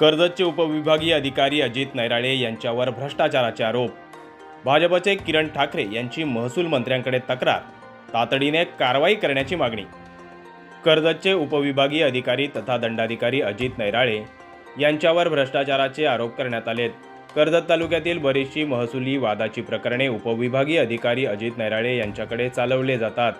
कर्जतचे उपविभागीय अधिकारी अजित नैराळे यांच्यावर भ्रष्टाचाराचे आरोप. भाजपचे किरण ठाकरे यांची महसूल मंत्र्यांकडे तक्रार. तातडीने कारवाई करण्याची मागणी. कर्जतचे उपविभागीय अधिकारी तथा दंडाधिकारी अजित नैराळे यांच्यावर भ्रष्टाचाराचे आरोप करण्यात आलेत. कर्जत तालुक्यातील बरीचशी महसुली वादाची प्रकरणे उपविभागीय अधिकारी अजित नैराळे यांच्याकडे चालवले जातात.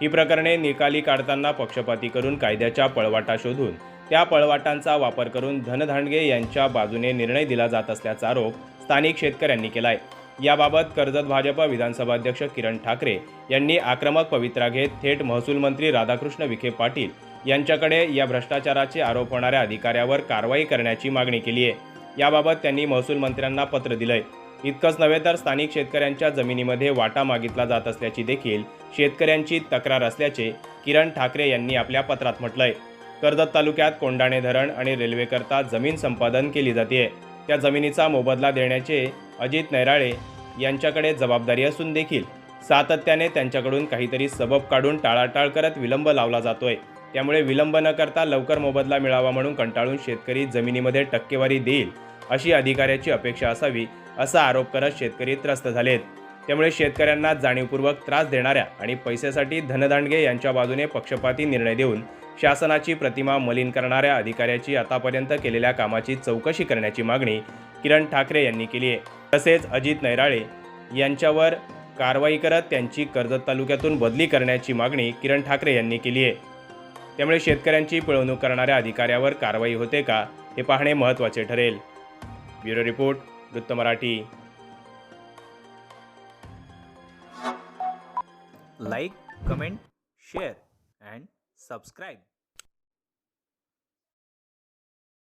ही प्रकरणे निकाली काढताना पक्षपाती करून कायद्याच्या पळवाटा शोधून त्या पळवाटांचा वापर करून धनधांडगे यांच्या बाजूने निर्णय दिला जात असल्याचा आरोप स्थानिक शेतकऱ्यांनी केलाय. याबाबत कर्जत भाजप विधानसभाध्यक्ष किरण ठाकरे यांनी आक्रमक पवित्रा घेत थेट महसूल मंत्री राधाकृष्ण विखे पाटील यांच्याकडे या भ्रष्टाचाराचे आरोप होणाऱ्या अधिकाऱ्यावर कारवाई करण्याची मागणी केली आहे. याबाबत त्यांनी महसूल मंत्र्यांना पत्र दिलंय. इतकंच नव्हे तर स्थानिक शेतकऱ्यांच्या जमिनीमध्ये वाटा मागितला जात असल्याची देखील शेतकऱ्यांची तक्रार असल्याचे किरण ठाकरे यांनी आपल्या पत्रात म्हटलंय. कर्जत तालुक्यात कोंडाणे धरण आणि रेल्वेकरता जमीन संपादन केली जाते. त्या जमिनीचा मोबदला देण्याचे अजित नैराळे यांच्याकडे जबाबदारी असून देखील सातत्याने त्यांच्याकडून काहीतरी सबब काढून टाळाटाळ करत विलंब लावला जातोय. त्यामुळे विलंब न करता लवकर मोबदला मिळावा म्हणून कंटाळून शेतकरी जमिनीमध्ये टक्केवारी देईल अशी अधिकाऱ्याची अपेक्षा असावी असा आरोप करत शेतकरी त्रस्त झालेत. त्यामुळे शेतकऱ्यांना जाणीवपूर्वक त्रास देणाऱ्या आणि पैशासाठी धनदांडगे यांच्या बाजूने पक्षपाती निर्णय देऊन शासनाची प्रतिमा मलिन करणाऱ्या अधिकाऱ्याची आतापर्यंत केलेल्या कामाची चौकशी करण्याची मागणी किरण ठाकरे यांनी केली आहे. तसेच अजित नैराळे यांच्यावर कारवाई करत त्यांची कर्जत तालुक्यातून बदली करण्याची मागणी किरण ठाकरे यांनी केली आहे. त्यामुळे शेतकऱ्यांची पिळवणूक करणाऱ्या अधिकाऱ्यावर कारवाई होते का हे पाहणे महत्त्वाचे ठरेल. ब्युरो रिपोर्ट वृत्त Marathi. Like comment share and subscribe.